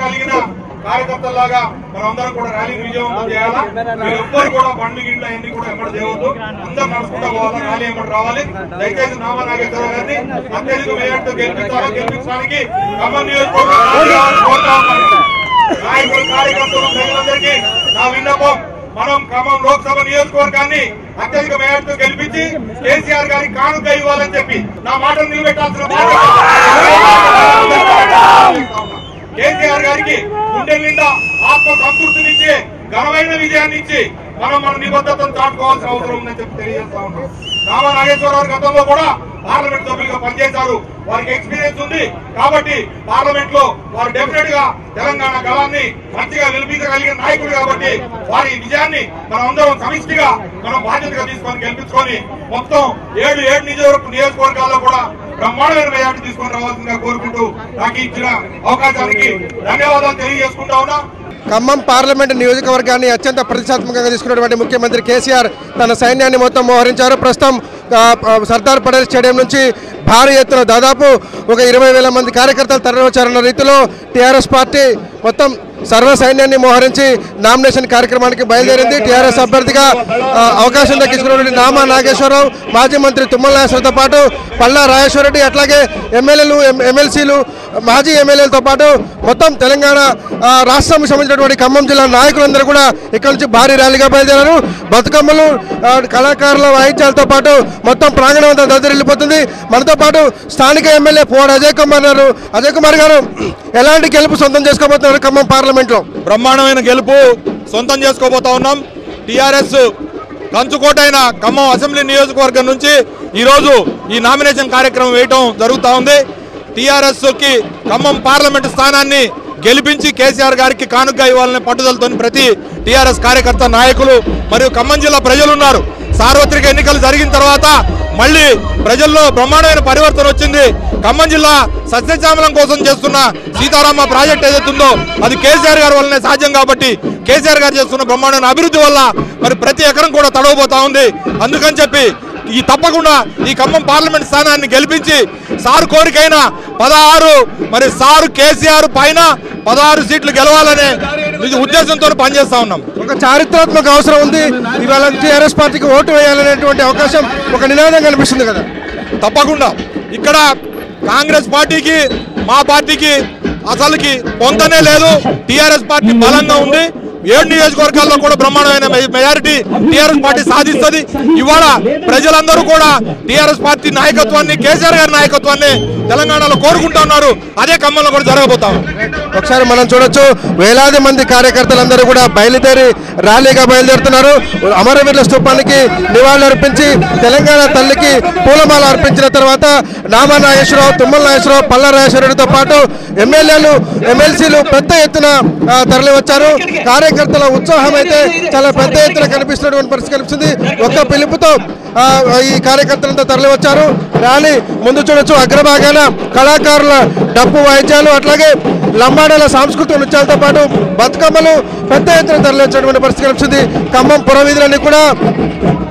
కలిగిన కార్యకర్తలాగా మనందరం కూడా ర్యాలీ విజయవంతం చేయాలా? మీరు ఎవ్వరు కూడా బండి గిండ్లు అన్ని కూడా ఎక్కడ చేయవద్దు. అందరం నడుచుకుంటా పోవాలా? ర్యాలీ ఎక్కడ రావాలి. దయచేసి నామా నాగేశ్వర గారిని అత్యధిక మేయర్తో గెలిపించాలా? గెలిపించడానికి ఖమ్మం నియోజకవర్గం నాయకులు కార్యకర్తలు ప్రజలందరికీ నా విన్నపం. మనం ఖమ్మం లోక్సభ నియోజకవర్గాన్ని అత్యధిక మేయర్తో గెలిపించి కేసీఆర్ గారికి కానుక ఇవ్వాలని చెప్పి నా మాటను నిలబెట్టాల్సిన కేసీఆర్ గారికి గుండె నిండా ఆత్మ సంతృప్తినిచ్చి ఘనమైన విజయాన్ని ఇచ్చి మనం మన నిబద్ధతను దాటుకోవాల్సిన అవసరం ఉందని చెప్పి తెలియజేస్తా ఉన్నాం. రామ నాగేశ్వరరావు గతంలో కూడా పార్లమెంట్ సభ్యులుగా పనిచేశారు. వారికి ఎక్స్పీరియన్స్ ఉంది. కాబట్టి పార్లమెంట్లో వారు డెఫినెట్గా తెలంగాణ గళాన్ని మంచిగా నిలిపించగలిగిన నాయకుడు కాబట్టి వారి విజయాన్ని మనం అందరం సమిష్టిగా మనం బాధ్యతగా తీసుకొని గెలిపించుకొని మొత్తం ఏడు ఏడు నియోజక నియోజకవర్గాల్లో కూడా బ్రహ్మాండమైన మెజార్టీ తీసుకొని రావాల్సిందిగా కోరుకుంటూ నాకు ఇచ్చిన అవకాశానికి ధన్యవాదాలు తెలియజేసుకుంటా ఉన్నా. ఖమ్మం పార్లమెంటు నియోజకవర్గాన్ని అత్యంత ప్రతిష్టాత్మకంగా తీసుకున్నటువంటి ముఖ్యమంత్రి కేసీఆర్ తన సైన్యాన్ని మొత్తం మోహరించారు. ప్రస్తుతం సర్దార్ పటేల్ స్టేడియం నుంచి భారీ ఎత్తున దాదాపు ఒక ఇరవై వేల మంది కార్యకర్తలు తరలివచ్చారన్న రీతిలో టీఆర్ఎస్ పార్టీ మొత్తం సర్వ సైన్యాన్ని మోహరించి నామినేషన్ కార్యక్రమానికి బయలుదేరింది. టీఆర్ఎస్ అభ్యర్థిగా అవకాశం దక్కించుకున్నటువంటి నామా నాగేశ్వరరావు మాజీ మంత్రి తుమ్మల నాగేశ్వరతో పాటు పల్లా రాజేశ్వరరెడ్డి అట్లాగే ఎమ్మెల్యేలు ఎమ్మెల్సీలు మాజీ ఎమ్మెల్యేలతో పాటు మొత్తం తెలంగాణ రాష్ట్రానికి సంబంధించినటువంటి ఖమ్మం జిల్లా నాయకులందరూ కూడా ఇక్కడ నుంచి భారీ ర్యాలీగా బయలుదేరారు. బతుకమ్మలు కళాకారుల వాయిద్యాలతో పాటు మొత్తం ప్రాంగణం అంతా దద్దరిల్లిపోతుంది. మనతో పాటు స్థానిక ఎమ్మెల్యే పోడ్ అజయ్ కుమార్ గారు అజయ్ కుమార్ గారు ఎలాంటి గెలుపు సొంతం చేసుకోబోతున్నారు? ఖమ్మం పార్లమెంట్లో. బ్రహ్మాండమైన గెలుపు సొంతం చేసుకోబోతా ఉన్నాం. టిఆర్ఎస్ కంచుకోటైన ఖమ్మం అసెంబ్లీ నియోజకవర్గం నుంచి ఈరోజు ఈ నామినేషన్ కార్యక్రమం వేయటం జరుగుతూ ఉంది. టిఆర్ఎస్కి ఖమ్మం పార్లమెంటు స్థానాన్ని గెలిపించి కేసీఆర్ గారికి కానుక ఇవ్వాలనే పట్టుదలతో ప్రతి టిఆర్ఎస్ కార్యకర్త నాయకులు మరియు ఖమ్మం జిల్లా ప్రజలు ఉన్నారు సార్వత్రిక ఎన్నికలు జరిగిన తర్వాత మళ్ళీ ప్రజల్లో బ్రహ్మాండమైన పరివర్తన వచ్చింది. ఖమ్మం జిల్లా సస్యశ్యామలం కోసం చేస్తున్న సీతారామ ప్రాజెక్ట్ ఏదైతే ఉందో అది కేసీఆర్ గారి వల్లనే సాధ్యం కాబట్టి కేసీఆర్ గారు చేస్తున్న బ్రహ్మాండమైన అభివృద్ధి వల్ల మరి ప్రతి ఎకరం కూడా తడవబోతా ఉంది. అందుకని చెప్పి ఈ తప్పకుండా ఈ ఖమ్మం పార్లమెంట్ స్థానాన్ని గెలిపించి సారు కోరికైన పదహారు మరి సారు కేసీఆర్ పైన పదహారు సీట్లు గెలవాలనే ఉద్దేశంతో పనిచేస్తా ఉన్నాం. ఒక చారిత్రాత్మక అవసరం ఉంది. ఇవాళ టీఆర్ఎస్ పార్టీకి ఓటు వేయాలనేటువంటి అవకాశం ఒక నినాదం కనిపిస్తుంది కదా. తప్పకుండా. ఇక్కడ కాంగ్రెస్ పార్టీకి మా పార్టీకి అసలుకి పొంతనే లేదు. టిఆర్ఎస్ పార్టీ బలంగా ఉంది. ఏడు నియోజకవర్గాల్లో కూడా బ్రహ్మాండమైన మెజారిటీ టిఆర్ఎస్ పార్టీ సాధిస్తుంది. ఇవాళ ప్రజలందరూ కూడా టిఆర్ఎస్ పార్టీ నాయకత్వాన్ని కేసీఆర్ గారి నాయకత్వాన్ని తెలంగాణలో కోరుకుంటా ఉన్నారు. అదే ఖమ్మంలో కూడా జరగబోతాం ఒకసారి మనం చూడొచ్చు. వేలాది మంది కార్యకర్తలందరూ కూడా బయలుదేరి ర్యాలీగా బయలుదేరుతున్నారు. అమరవీరుల స్థూపానికి నివాళులు అర్పించి తెలంగాణ తల్లికి పూలమాల అర్పించిన తర్వాత నామా నాగేశ్వరరావు తుమ్మల నాగేశ్వరరావు పల్ల నాగేశ్వరరెడ్డితో పాటు ఎమ్మెల్యేలు ఎమ్మెల్సీలు పెద్ద ఎత్తున తరలివచ్చారు తరలి వచ్చారు. కార్యకర్తల ఉత్సాహం అయితే చాలా పెద్ద ఎత్తున కనిపిస్తున్నటువంటి పరిస్థితి కనిపిస్తుంది. ఒక్క పిలుపుతో ఈ కార్యకర్తలంతా తరలి వచ్చారు. ర్యాలీ ముందు చూడొచ్చు. అగ్రభాగాన కళాకారుల డప్పు వాయిద్యాలు అట్లాగే లంబాడాల సాంస్కృతిక నృత్యాలతో పాటు బతుకమ్మలు పెద్ద ఎత్తున తరలించినటువంటి పరిస్థితి కనిపిస్తుంది. ఖమ్మం పురవీధులన్నీ కూడా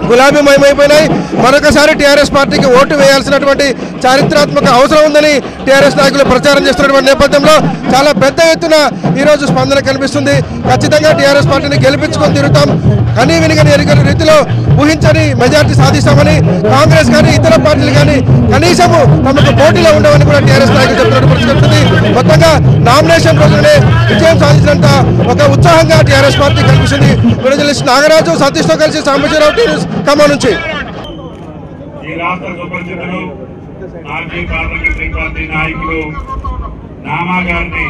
గులాబీ మయమైపోయినాయి మరొకసారి టీఆర్ఎస్ పార్టీకి ఓటు వేయాల్సినటువంటి చారిత్రాత్మక అవసరం ఉందని టీఆర్ఎస్ నాయకులు ప్రచారం చేస్తున్నటువంటి నేపథ్యంలో చాలా పెద్ద ఎత్తున ఈరోజు స్పందన కనిపిస్తుంది. ఖచ్చితంగా టీఆర్ఎస్ పార్టీని గెలిపించుకొని తిరుగుతాం. కనీ వినిగని ఎరుగని రీతిలో ఊహించని మెజార్టీ సాధిస్తామని కాంగ్రెస్ కానీ ఇతర పార్టీలు కానీ కనీసము తమకు పోటీలో ఉండవని కూడా టీఆర్ఎస్ నాయకులు చెప్తున్నట్టు పరిస్థితి మొత్తంగా నామినేషన్ రోజునే విజయం సాధించినంత ఒక ఉత్సాహంగా టీఆర్ఎస్ పార్టీ కనిపిస్తుంది. విడుదలసి నాగరాజు సతీష్తో కలిసి సాంబశివరావు టీ ఖమ్మం నుంచి. ఈ రాష్ట్ర సుపరిచితులు మాజీ పార్లమెంటరీ పార్టీ నాయకులు నామా గారిని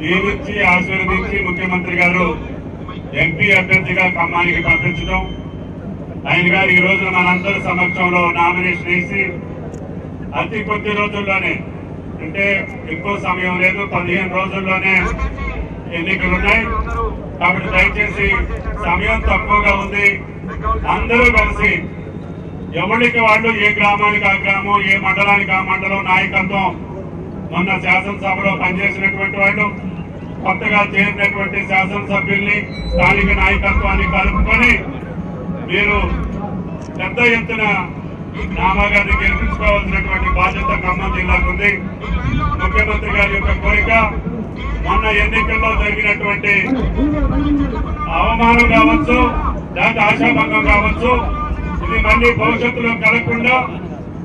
దీవించి ఆశీర్వదించి ముఖ్యమంత్రి గారు ఎంపీ అభ్యర్థిగా ఖమ్మానికి పంపించడం ఆయన గారు ఈ రోజున మనందరి సమక్షంలో నామినేషన్ వేసి అతి కొద్ది రోజుల్లోనే అంటే ఎక్కువ సమయం లేదు పదిహేను రోజుల్లోనే ఎన్నికలు ఉన్నాయి కాబట్టి దయచేసి సమయం తక్కువగా ఉంది. అందరూ కలిసి ఎవరికి వాళ్ళు ఏ గ్రామానికి ఆ గ్రామం ఏ మండలానికి ఆ మండలం నాయకత్వం మొన్న శాసనసభలో పనిచేసినటువంటి వాళ్ళు కొత్తగా చేరినటువంటి శాసనసభ్యుల్ని స్థానిక నాయకత్వాన్ని కలుపుకొని మీరు పెద్ద ఎత్తున రామాగారిని గెలిపించుకోవాల్సినటువంటి బాధ్యత ఖమ్మం జిల్లాకు ఉంది. ముఖ్యమంత్రి గారి యొక్క కోరిక మొన్న ఎన్నికల్లో జరిగినటువంటి అవమానం కావచ్చు దాంతో ఆశాభంగం కావచ్చు ఇది మళ్ళీ భవిష్యత్తులో కలగకుండా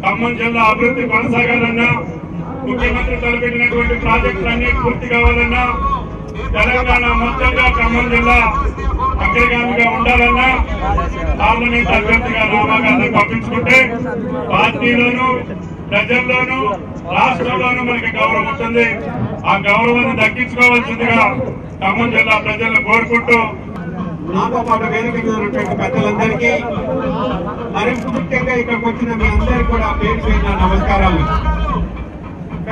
ఖమ్మం జిల్లా అభివృద్ధి కొనసాగాలన్నా ముఖ్యమంత్రి తలపెట్టినటువంటి ప్రాజెక్టులన్నీ పూర్తి కావాలన్నా తెలంగాణ మొత్తంగా ఖమ్మం జిల్లా అగ్రగామిగా ఉండాలన్నా పార్లమెంట్ అభ్యర్థిగా నామాగారిని పంపించుకుంటే పార్టీలోను ప్రజల్లోనూ రాష్ట్రంలోనూ మనకి గౌరవం ఉంటుంది ఆ గౌరవాన్ని దక్కించుకోవాల్సిందిగా ఖమ్మం జిల్లా ప్రజలను కోరుకుంటూ నాతో పాటు వేదిక మీద ఉన్నటువంటి పెద్దలందరికీ మరి ముఖ్యంగా ఇక్కడికి వచ్చిన మీ అందరికీ కూడా పేరు పేరున నమస్కారాలు.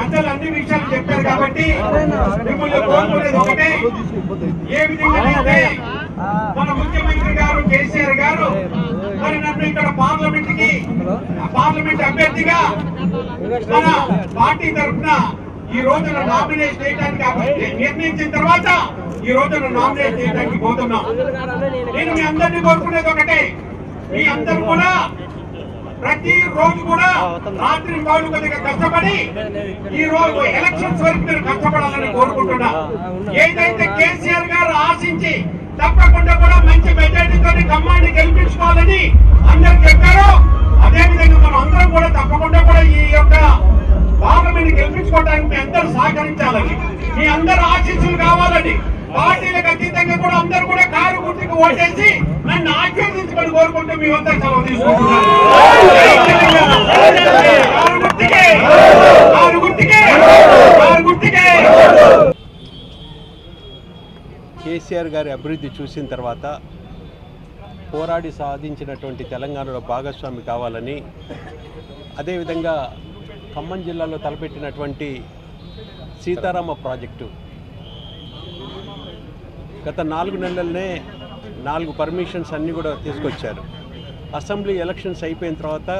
పెద్దలు అన్ని విషయాలు చెప్పారు కాబట్టి మిమ్మల్ని కోరుకునేది ఒకటే. ఏ విధంగా మన ముఖ్యమంత్రి గారు కేసీఆర్ గారు మరి నన్ను ఇక్కడ పార్లమెంట్కి పార్లమెంట్ అభ్యర్థిగా మన పార్టీ తరఫున ఈ రోజున నామినేషన్ చేయడానికి నిర్ణయించిన తర్వాత ఈ రోజున నామినేట్ చేయడానికి పోతున్నాం. నేను మీ అందరినీ కోరుకునేది ఒకటే. మీ అందరూ కూడా ప్రతి రోజు కూడా రాత్రి వాళ్ళు కొద్దిగా కష్టపడి ఈ రోజు ఎలక్షన్స్ వరకు మీరు కష్టపడాలని కోరుకుంటున్నా. ఏదైతే కేసీఆర్ గారు ఆశించి తప్పకుండా కూడా మంచి మెజార్టీతో ఖమ్మాన్ని గెలిపించుకోవాలని అందరు చెప్పారో అదే విధంగా మనం అందరం కూడా తప్పకుండా కూడా ఈ యొక్క పార్లమెంట్ గెలిపించుకోవడానికి మీ అందరూ సహకరించాలని మీ అందరు ఆశీస్సులు కావాలని పార్టీలకు అతీతంగా కూడా అందరూ కూడా నాకు ఓటేసి నన్ను ఆశీర్వదించమని కోరుకుంటూ మీ వద్ద సెలవు తీసుకుంటున్నాను. కేసీఆర్ గారి అభివృద్ధి చూసిన తర్వాత పోరాడి సాధించినటువంటి తెలంగాణలో భాగస్వామి కావాలని అదేవిధంగా ఖమ్మం జిల్లాలో తలపెట్టినటువంటి సీతారామ ప్రాజెక్టు. గత నాలుగు నెలలనే నాలుగు పర్మిషన్స్ అన్నీ కూడా తీసుకొచ్చారు. అసెంబ్లీ ఎలక్షన్స్ అయిపోయిన తర్వాత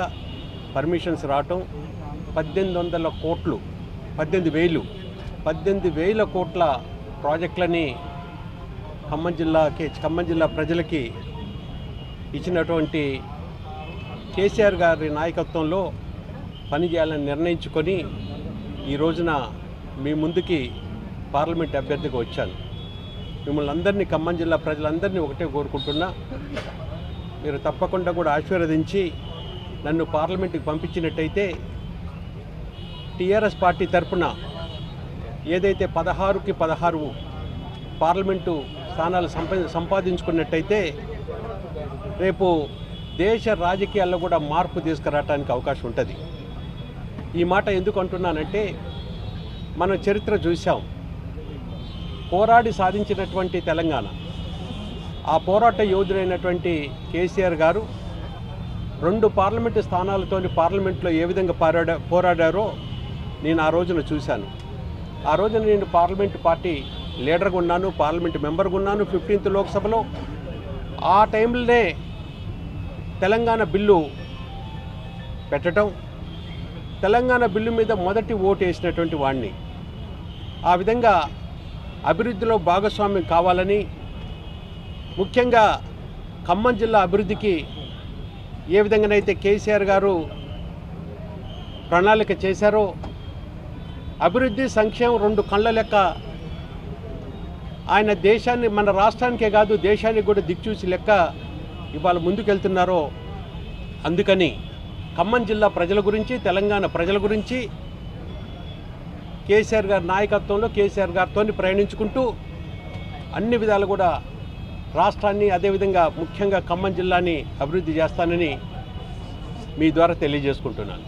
పర్మిషన్స్ రావటం పద్దెనిమిది వందల కోట్లు పద్దెనిమిది వేలు పద్దెనిమిది వేల కోట్ల ప్రాజెక్టులని ఖమ్మం జిల్లాకి ఖమ్మం జిల్లా ప్రజలకి ఇచ్చినటువంటి కేసీఆర్ గారి నాయకత్వంలో పనిచేయాలని నిర్ణయించుకొని ఈ రోజున మీ ముందుకి పార్లమెంట్ అభ్యర్థిగా వచ్చాను. మిమ్మల్ని అందరినీ ఖమ్మం జిల్లా ప్రజలందరినీ ఒకటే కోరుకుంటున్నా. మీరు తప్పకుండా కూడా ఆశీర్వదించి నన్ను పార్లమెంట్కి పంపించినట్టయితే టీఆర్ఎస్ పార్టీ తరపున ఏదైతే పదహారుకి పదహారు పార్లమెంటు స్థానాలు సంపా సంపాదించుకున్నట్టయితే రేపు దేశ రాజకీయాల్లో కూడా మార్పు తీసుకురావడానికి అవకాశం ఉంటుంది. ఈ మాట ఎందుకు అంటున్నానంటే మనం చరిత్ర చూసాం పోరాడి సాధించినటువంటి తెలంగాణ. ఆ పోరాట యోధుడైనటువంటి కేసీఆర్ గారు రెండు పార్లమెంటు స్థానాలతోని పార్లమెంట్లో ఏ విధంగా పోరాడా పోరాడారో నేను ఆ రోజున చూశాను. ఆ రోజున నేను పార్లమెంటు పార్టీ లీడర్గా ఉన్నాను పార్లమెంటు మెంబర్గా ఉన్నాను ఫిఫ్టీన్త్ లోక్సభలో. ఆ టైంలోనే తెలంగాణ బిల్లు పెట్టడం తెలంగాణ బిల్లు మీద మొదటి ఓటు వేసినటువంటి వాడిని ఆ విధంగా అభివృద్ధిలో భాగస్వామ్యం కావాలని ముఖ్యంగా ఖమ్మం జిల్లా అభివృద్ధికి ఏ విధంగానైతే కేసీఆర్ గారు ప్రణాళిక చేశారో అభివృద్ధి సంక్షేమం రెండు కళ్ళ లెక్క ఆయన దేశాన్ని మన రాష్ట్రానికే కాదు దేశానికి కూడా దిక్చూసి లెక్క ఇవాళ ముందుకెళ్తున్నారో అందుకని ఖమ్మం జిల్లా ప్రజల గురించి తెలంగాణ ప్రజల గురించి కేసీఆర్ గారి నాయకత్వంలో కేసీఆర్ గారితో ప్రయాణించుకుంటూ అన్ని విధాలు కూడా రాష్ట్రాన్ని అదేవిధంగా ముఖ్యంగా ఖమ్మం జిల్లాని అభివృద్ధి చేస్తానని మీ ద్వారా తెలియజేసుకుంటున్నాను.